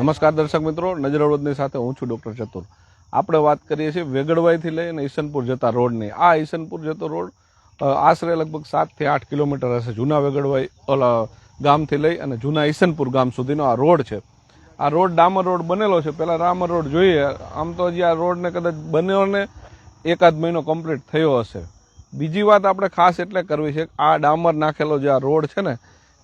નમસ્કાર દર્શક મિત્રો, નજર અવરોધની સાથે હું છું ડૉક્ટર ચતુર. આપણે વાત કરીએ છીએ વેગડવાઈથી લઈને ઈસનપુર જતા રોડની. આ ઈસનપુર જતો રોડ આશરે લગભગ સાતથી આઠ કિલોમીટર હશે. જૂના વેગડવાઈ ઓલા ગામથી લઈ અને જૂના ઈસનપુર ગામ સુધીનો આ રોડ છે. આ રોડ ડામર રોડ બનેલો છે. પહેલાં રામર રોડ જોઈએ. આમ તો હજી આ રોડને કદાચ બન્યો ને એકાદ મહિનો કમ્પ્લીટ થયો હશે. બીજી વાત આપણે ખાસ એટલે કરવી છે આ ડામર નાખેલો જે આ રોડ છે ને,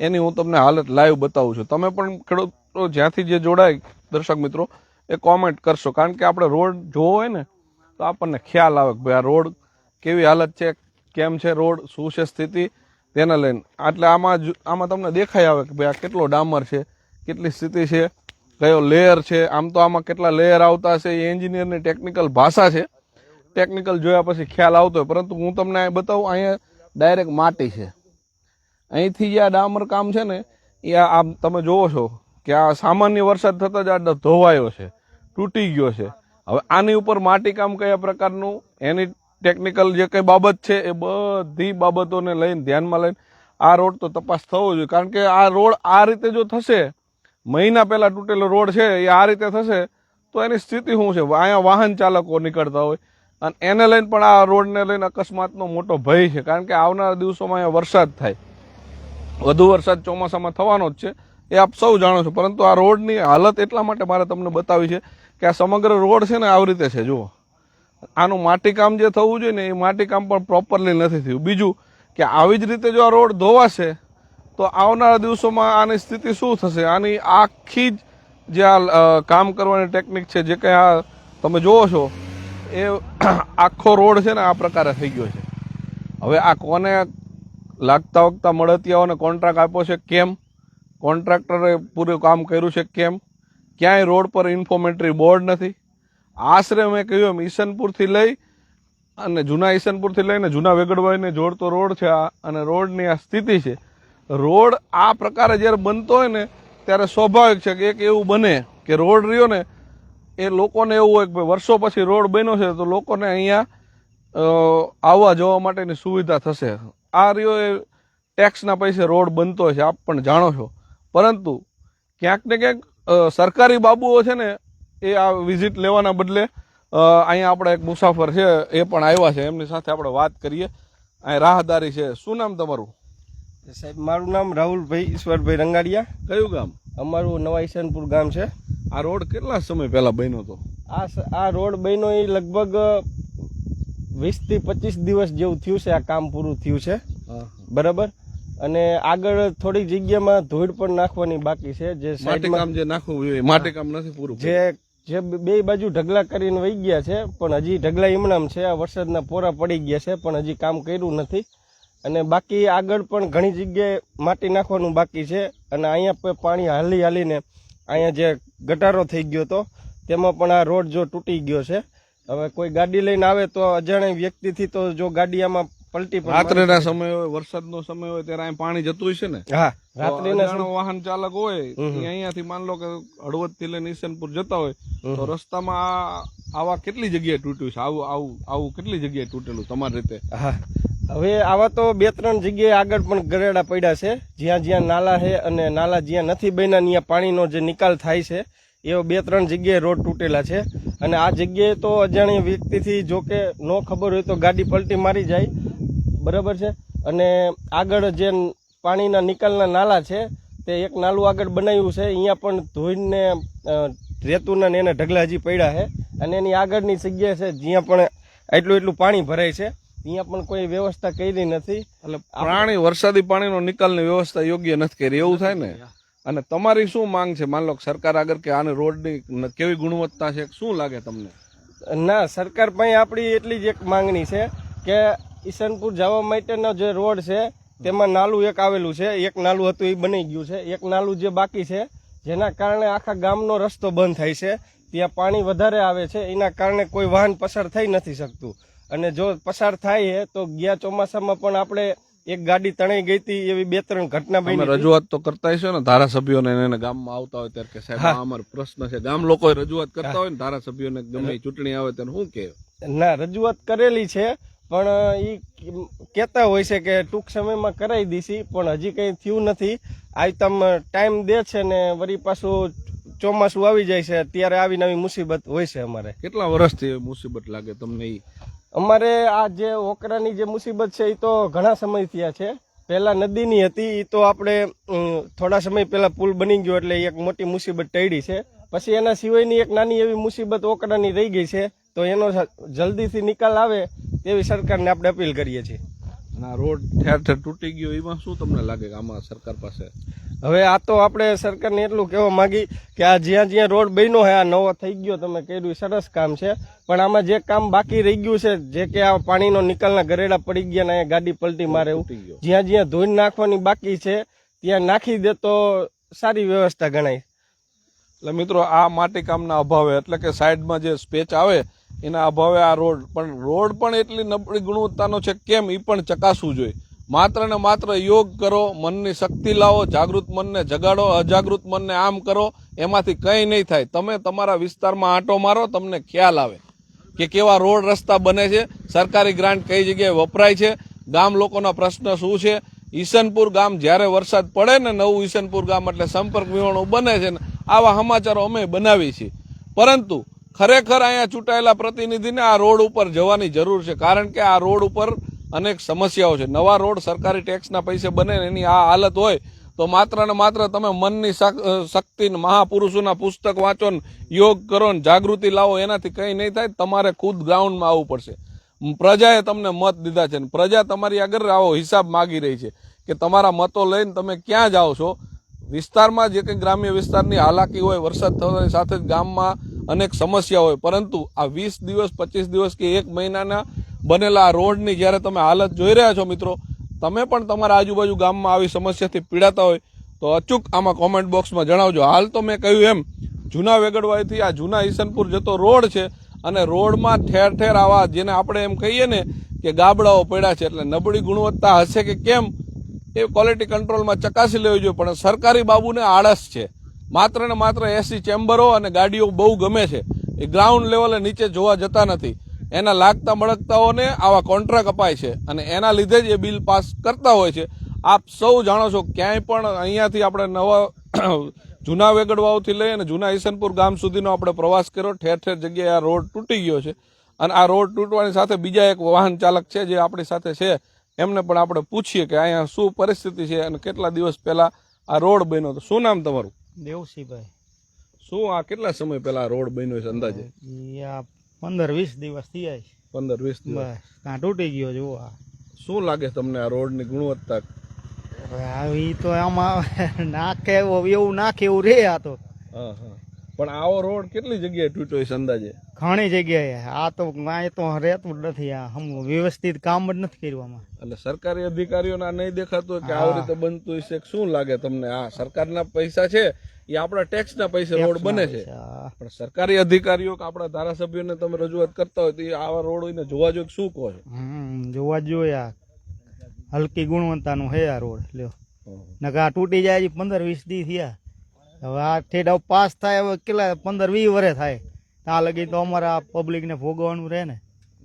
એની હું તમને હાલત લાઈવ બતાવું છું. તમે પણ ખેડૂતો જ્યાંથી જે જોડાય, દર્શક મિત્રો, એ કોમેન્ટ કરશો. કારણ કે આપણે રોડ જોવો હોય ને, તો આપણને ખ્યાલ આવે કે ભાઈ આ રોડ કેવી હાલત છે, કેમ છે રોડ, શું છે સ્થિતિ, તેને લઈને. એટલે આમાં જ- આમાં તમને દેખાઈ આવે કે ભાઈ આ કેટલો ડામર છે, કેટલી સ્થિતિ છે, કયો લેયર છે. આમ તો આમાં કેટલા લેયર આવતા હશે, એ એન્જિનિયરની ટેકનિકલ ભાષા છે. ટેકનિકલ જોયા પછી ખ્યાલ આવતો હોય. પરંતુ હું તમને બતાવું, અહીંયા ડાયરેક્ટ માટી છે. અહીંથી જે આ ડામર કામ છે ને, એ આમ તમે જોવો છો કે આ સામાન્ય વરસાદ થતાં જ આ ધોવાયો છે, તૂટી ગયો છે. હવે આની ઉપર માટીકામ કયા પ્રકારનું? એની ટેકનિકલ જે કંઈ બાબત છે એ બધી બાબતોને લઈને, ધ્યાનમાં લઈને આ રોડ તો તપાસ થવો જોઈએ. કારણ કે આ રોડ આ રીતે જો થશે, મહિના પહેલાં તૂટેલો રોડ છે, એ આ રીતે થશે, તો એની સ્થિતિ શું છે? અહીંયા વાહન ચાલકો નીકળતા હોય. અને એને લઈને પણ આ રોડને લઈને અકસ્માતનો મોટો ભય છે. કારણ કે આવનારા દિવસોમાં અહીંયા વરસાદ થાય. વધુ વરસાદ ચોમાસામાં થવાનો જ છે. એ આપ સૌ જાણો છો. પરંતુ આ રોડની હાલત એટલા માટે મારે તમને બતાવી છે કે આ સમગ્ર રોડ છે ને આવી રીતે છે, જુઓ. આનું માટીકામ જે થવું જોઈએ ને એ માટીકામ પણ પ્રોપરલી નથી થયું. બીજું કે આવી જ રીતે જો આ રોડ ધોવાશે, તો આવનારા દિવસોમાં આની સ્થિતિ શું થશે? આની આખી જ જે આ કામ કરવાની ટેકનિક છે, જે કંઈ આ તમે જુઓ છો, એ આખો રોડ છે ને આ પ્રકારે થઈ ગયો છે. હવે આ કોને લાગતા વખતા મળતિયાઓને કોન્ટ્રાક્ટ આપ્યો છે? કેમ? કોન્ટ્રાક્ટરે પૂરું કામ કર્યું છે કેમ? ક્યાંય રોડ પર ઇન્ફોર્મેટરી બોર્ડ નથી. આશરે મેં કહ્યું એમ ઈસનપુરથી લઈ અને જૂના ઈસનપુરથી લઈને જૂના વેગડવાઈને જોડતો રોડ છે આ અને રોડની આ સ્થિતિ છે. રોડ આ પ્રકારે જ્યારે બનતો હોય ને, ત્યારે સ્વાભાવિક છે કે એક એવું બને કે રોડ રહ્યો ને, એ લોકોને એવું હોય કે ભાઈ વર્ષો પછી રોડ બન્યો છે, તો લોકોને અહીંયા આવવા જવા માટેની સુવિધા થશે. આ રહ્યો એ ટેક્સના પૈસે રોડ બનતો છે, આપ પણ જાણો છો. પરંતુ ક્યાંક ને ક્યાંક સરકારી બાબુઓ છે ને એ આ વિઝિટ લેવાના બદલે અહીંયા આપણે એક મુસાફર છે એ પણ આવ્યા છે. એમની સાથે આપણે વાત કરીએ. અહીં રાહદારી છે. શું નામ તમારું? સાહેબ મારું નામ રાહુલભાઈ ઈશ્વરભાઈ રંગાડિયા. કયું ગામ? અમારું નવા ઈશાનપુર ગામ છે. આ રોડ કેટલા સમય પહેલાં બન્યો હતો? આ આ રોડ બન્યો એ લગભગ વીસથી પચીસ દિવસ જેવું થયું છે આ કામ પૂરું થયું છે. બરાબર? અને આગળ થોડી જગ્યામાં ધૂળ પણ નાખવાની બાકી છે જે સાઈડમાં જે નાખવું જોઈએ માટીકામ નથી પૂરું જે જે બે બાજુ ઢગલા કરીને વહી ગયા છે પણ હજી ઢગલા એમણામ છે આ વરસાદના પોરા પડી ગયા છે પણ હજી કામ કર્યું નથી. અને બાકી આગળ પણ ઘણી જગ્યાએ માટી નાખવાનું બાકી છે અને અહીંયા પાણી હાલી હાલીને અહીંયા જે ગટારો થઈ ગયો હતો તેમાં પણ આ રોડ જો તૂટી ગયો છે. હવે કોઈ ગાડી લઈને આવે તો અજાણ્યા વ્યક્તિથી તો જો ગાડી આમાં પલટી રાત્રેના સમય હોય વરસાદનો સમય હોય ત્યારે અહીં પાણી જતું હોય છે ને? હા રાત્રિના વાહન ચાલક હોય અહીંયાથી માન લો કે હળવદથી લઈને ઈસનપુર જતા હોય તો રસ્તામાં આવા કેટલી જગ્યાએ તૂટ્યું છે? આવું આવું આવું કેટલી જગ્યાએ તૂટેલું તમારી રીતે? હા. હવે આવા તો બે ત્રણ જગ્યાએ આગળ પણ ગરેડા પડ્યા છે. જ્યાં જ્યાં નાલા છે અને નાલા જ્યાં નથી બન્યા ત્યાં પાણીનો જે નિકાલ થાય છે એવો બે ત્રણ જગ્યાએ રોડ તૂટેલા છે. અને આ જગ્યાએ તો અજાણ્યા વ્યક્તિથી જો કે ન ખબર હોય તો ગાડી પલટી મારી જાય. બરાબર છે? અને આગળ જે પાણીના નિકાલના નાલા છે તે એક નાલું આગળ બનાવ્યું છે. અહીંયા પણ ધોઈને રેતુના ને એના ઢગલા હજી પડ્યા છે. અને એની આગળની જગ્યા છે જ્યાં પણ એટલું એટલું પાણી ભરાય છે. અહીંયા પણ કોઈ વ્યવસ્થા કરી નથી. એટલે પાણી વરસાદી પાણીનો નિકાલની વ્યવસ્થા યોગ્ય નથી કરી. એવું થાય ને? અને તમારી શું માંગ છે? માન લો કે સરકાર આગળ કે આને રોડની કેવી ગુણવત્તા છે? શું લાગે તમને? ના સરકાર પાસે આપણી એટલી જ એક માંગણી છે કે ઈસનપુર જવા માટેનો જે રોડ છે તેમાં નાલું એક આવેલું છે એક નાલું હતું એ બની ગયું છે. એક નાલું જે બાકી છે જેના કારણે આખા ગામનો રસ્તો બંધ થાય છે. ત્યાં પાણી વધારે આવે છે એના કારણે કોઈ વાહન પસાર થઈ નથી શકતું. અને જો પસાર થાય છે તો ગયા ચોમાસામાં પણ આપણે એક ગાડી તણાઈ ગઈ હતી એવી બે ત્રણ ઘટના બની રજૂઆત તો કરતા હશો ને ધારાસભ્યોને ને એને ગામમાં આવતા હોય ત્યારે કે સાહેબ અમારો પ્રશ્ન છે. ગામ લોકો રજૂઆત કરતા હોય ને ધારાસભ્યોને ગમે ચૂંટણી આવે ત્યારે શું કે ના રજૂઆત કરેલી છે પણ એ કહેતા હોય છે કે ટૂંક સમયમાં કરાવી દીશી પણ હજી કંઈ થયું નથી. આવી તમ ટાઈમ દે છે ને વળી પાછું ચોમાસું આવી જાય છે ત્યારે આવી નવી મુસીબત હોય છે અમારે. કેટલા વર્ષથી મુસીબત લાગે તમને એ અમારે આ જે ઓકરાની જે મુસીબત છે એ તો ઘણા સમય થયા છે. પહેલાં નદીની હતી એ તો આપણે થોડા સમય પહેલાં પુલ બની ગયો એટલે એક મોટી મુસીબત ટળી છે. પછી એના સિવાયની એક નાની એવી મુસીબત ઓકરાની રહી ગઈ છે તો એનો જલ્દીથી નિકાલ આવે. તેવી સરકારને આપણે અપીલ કરીએ છીએ. આ રોડ ઠેર ઠેર તૂટી ગયો એમાં શું તમને લાગે કે આમાં સરકાર પાસે? હવે આ તો આપણે સરકારને એટલું કહેવા માંગી કે આ જ્યાં જ્યાં રોડ બન્યો છે આ નવો થઈ ગયો તમે કર્યું સરસ કામ છે. પણ આમાં જે કામ બાકી રહી ગયું છે જે કે આ પાણીનો નિકાલના ગરેડા પડી ગયા ને ગાડી પલટી મારે જ્યાં જ્યાં ધોઈને નાખવાની બાકી છે ત્યાં નાખી દે તો સારી વ્યવસ્થા ગણાય. એટલે મિત્રો, આ માટી કામના અભાવે, એટલે કે સાઈડમાં જે સ્પેચ આવે, એના અભાવે આ રોડ. પણ રોડ પણ એટલી નબળી ગુણવત્તાનો છે, કેમ? એ પણ ચકાસવું જોઈએ. માત્ર ને માત્ર યોગ કરો, મનની શક્તિ લાવો, જાગૃત મનને જગાડો, અજાગૃત મનને આમ કરો, એમાંથી કંઈ નહીં થાય. તમે તમારા વિસ્તારમાં આંટો મારો, તમને ખ્યાલ આવે કે કેવા રોડ રસ્તા બને છે. સરકારી ગ્રાન્ટ કઈ જગ્યાએ વપરાય છે? ગામ લોકોના પ્રશ્ન શું છે? ઈસનપુર ગામ જ્યારે વરસાદ પડે ને નવું ઈસનપુર ગામ એટલે સંપર્ક વિહોણું બને છે ને આવા સમાચારો અમે બનાવીએ છીએ. પરંતુ ખરેખર અહીંયા ચૂંટાયેલા પ્રતિનિધિને આ રોડ ઉપર જવાની જરૂર છે. કારણ કે આ રોડ ઉપર અનેક સમસ્યાઓ છે. નવા રોડ સરકારી ટેક્સના પૈસે બને એની આ હાલત હોય તો માત્ર ને માત્ર તમે મનની શક્તિ મહાપુરુષોના પુસ્તક વાંચો યોગ કરો જાગૃતિ લાવો, એનાથી કંઈ નહીં થાય, તમારે ખુદ ગ્રાઉન્ડમાં આવવું પડશે. પ્રજાએ તમને મત દીધા છે પ્રજા તમારી આગળ આવો હિસાબ માગી રહી છે કે તમારા મતો લઈને તમે ક્યાં જાઓ છો? વિસ્તારમાં જે કંઈ ગ્રામ્ય વિસ્તારની હાલાકી હોય, વરસાદ થવાની સાથે જ ગામમાં અનેક સમસ્યા હોય. પરંતુ આ વીસ દિવસ, પચીસ દિવસ કે એક મહિનાના બનેલા રોડની જ્યારે તમે હાલત જોઈ રહ્યા છો મિત્રો, તમે પણ તમારા આજુબાજુ ગામમાં આવી સમસ્યાથી પીડાતા હોય, તો અચૂક આમાં કોમેન્ટ બોક્સમાં જણાવજો. હાલ તો મેં કહ્યું એમ, જૂના વેગડવાઈથી આ જૂના ઈસનપુર જતો રોડ છે અને રોડમાં ઠેર ઠેર આવા જેને આપણે એમ કહીએ ને કે ગાબડાઓ પડ્યા છે, એટલે નબળી ગુણવત્તા હશે કે કેમ એ ક્વોલિટી કંટ્રોલમાં ચકાસી લેવી જોઈએ, પણ સરકારી બાબુને આળસ છે. માત્ર ને માત્ર એસી ચેમ્બરો અને ગાડીઓ બહુ ગમે છે. એ ગ્રાઉન્ડ લેવલે નીચે જોવા જતા નથી. એના લાગતા મળગતાઓને આવા કોન્ટ્રાક્ટ અપાય છે અને એના લીધે જ એ બિલ પાસ કરતા હોય છે. આપ સૌ જાણો છો, ક્યાંય પણ અહીંયાથી આપણે નવા જૂના વેગડવાઓથી લઈ અને જૂના ઈસનપુર ગામ સુધીનો આપણે પ્રવાસ કર્યો, ઠેર ઠેર જગ્યાએ આ રોડ તૂટી ગયો છે. અને આ રોડ તૂટવાની સાથે બીજા એક વાહન ચાલક છે, જે આપણી સાથે છે. એમને પણ આપણે પૂછીએ કે અહીંયા શું પરિસ્થિતિ છે અને કેટલા દિવસ પહેલા આ રોડ બન્યો હતો? શું નામ તમારું? દેવસિંહભાઈ શું આ કેટલા સમય પહેલા રોડ બન્યો છે અંદાજે? આ પંદર વીસ દિવસ થયા છે. પંદર વીસ દિવસ. કાં તૂટી ગયો જો આ. શું લાગે તમને આ રોડની ગુણવત્તા? હવે આ તો આમાં નાખે એવું નાખે એવું રે આ તો. હા હા. પણ આવો રોડ કેટલી જગ્યાએ તૂટ્યો છે અંદાજે? ઘણી જગ્યાએ. આ તો આ તો રહેતું જ નથી. આ હમ વ્યવસ્થિત કામ જ નથી કર્યું આમાં. એટલે સરકારી અધિકારીઓને આ નહીં દેખાતું કે આવી રીતે બનતું હશે કે શું લાગે તમને? આ સરકારના પૈસા છે એ આપણા ટેક્સના પૈસે રોડ બને છે. પણ સરકારી અધિકારીઓ કે આપણા ધારાસભ્યોને તમે રજૂઆત કરતા હોય તો આવા રોડ હોય જોવા જોઈએ શું કહો છો? જોવા જોઈએ આ. હલકી ગુણવત્તાનું હે આ રોડ. લ્યો. નકા આ તૂટી જાય પંદર વીસ દી થયા. હવે આઠથી ડબ પાસ થાય હવે કેટલા પંદર વીસ વર્ષ થાય. ત્યાં લગી તો અમારા પબ્લિકને ભોગવવાનું રહે ને.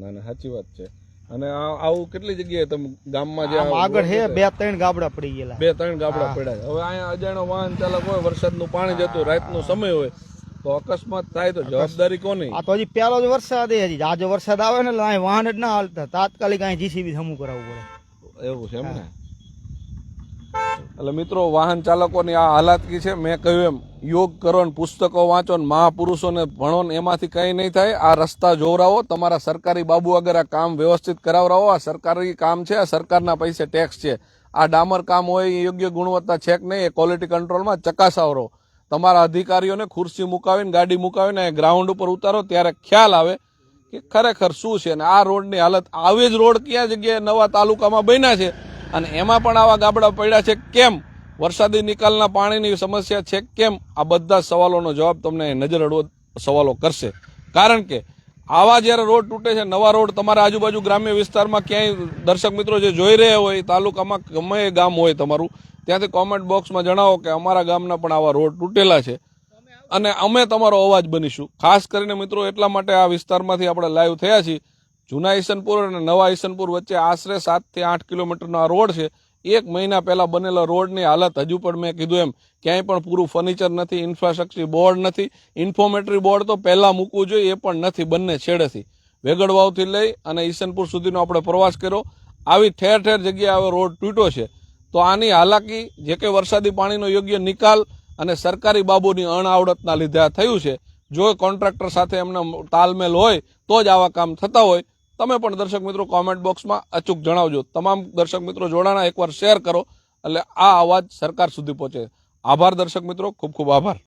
ના ના સાચી વાત છે. અને આ આવું કેટલી જગ્યાએ તમે ગામમાં જે આગળ હે છે, બે ત્રણ ગાબડા પડી ગયેલા. બે ત્રણ ગાબડા પડ્યા હવે અહીંયા અજાણો વાહન ચાલક હોય વરસાદનું પાણી જતું રાતનો સમય હોય તો અકસ્માત થાય તો જવાબદારી કોની? આ તો હજી પહેલો જ વરસાદ એ હજી. આજે વરસાદ આવે ને એટલે અહીં વાહન જ ના હાલતા. તાત્કાલિક અહીં જીસીબી સમૂહ કરાવવું પડે. એવું છે એમ ને? એટલે મિત્રો, વાહન ચાલકોની આ હાલાતકી છે. મેં કહ્યું એમ, યોગ કરો ને પુસ્તકો વાંચો ને મહાપુરુષોને ભણો ને એમાંથી કંઈ નહીં થાય. આ રસ્તા જોવરાવો. તમારા સરકારી બાબુ આગળ આ કામ વ્યવસ્થિત કરાવરાવો. આ સરકારી કામ છે, આ સરકારના પૈસે ટેક્સ છે. આ ડામર કામ હોય એ યોગ્ય ગુણવત્તા છે કે નહીં એ ક્વોલિટી કંટ્રોલમાં ચકાસાવરો. તમારા અધિકારીઓને ખુરશી મુકાવીને, ગાડી મુકાવીને ગ્રાઉન્ડ ઉપર ઉતારો ત્યારે ખ્યાલ આવે કે ખરેખર શું છે અને આ રોડની હાલત. આવી જ રોડ કયા જગ્યાએ નવા તાલુકામાં બન્યા છે? અને એમાં પણ આવા ગાબડા પડ્યા છે. કેમ? વરસાદી નિકાલના પાણીની સમસ્યા છે. કેમ? આ બધા સવાલોનો જવાબ તમને નજર અડવો સવાલો કરશે. કારણ કે આવા જ્યારે રોડ તૂટે છે, નવા રોડ તમારા આજુબાજુ ગ્રામ્ય વિસ્તારમાં ક્યાંય દર્શક મિત્રો જે જોઈ રહ્યા હોય તાલુકામાં ગમે એ ગામ હોય તમારું, ત્યાંથી કોમેન્ટ બોક્સમાં જણાવો કે અમારા ગામના પણ આવા રોડ તૂટેલા છે. અને અમે તમારો અવાજ બનીશું. ખાસ કરીને મિત્રો એટલા માટે આ વિસ્તારમાંથી આપણે લાઈવ થયા છીએ જૂના ઈસનપુર અને નવા ઈસનપુર વચ્ચે આશરે સાતથી આઠ કિલોમીટરનો આ રોડ છે. એક મહિના પહેલા બનેલા રોડની હાલત હજુ પણ મેં કીધું એમ. ક્યાંય પણ પૂરું ફર્નિચર નથી ઇન્ફ્રાસ્ટ્રક્ચર બોર્ડ નથી ઇન્ફોર્મેટરી બોર્ડ તો પહેલાં મૂકવું જોઈએ, એ પણ નથી, બંને છેડેથી. વેગડવાવથી લઈ અને ઈસનપુર સુધીનો આપણે પ્રવાસ કર્યો. આવી ઠેર ઠેર જગ્યાએ હવે રોડ તૂટ્યો છે. તો આની હાલાકી, જે કે વરસાદી પાણીનો યોગ્ય નિકાલ અને સરકારી બાબુની અણઆવડતના લીધે થયું છે. જો કોન્ટ્રાક્ટર સાથે એમનો તાલમેલ હોય, તો જ આવા કામ થતા હોય. તમે પણ દર્શક મિત્રો કોમેન્ટ બોક્સમાં અચૂક જણાવજો. તમામ દર્શક મિત્રો જોડાણા એકવાર શેર કરો. એટલે આ અવાજ સરકાર સુધી પહોંચે. આભાર દર્શક મિત્રો. ખૂબ ખૂબ આભાર.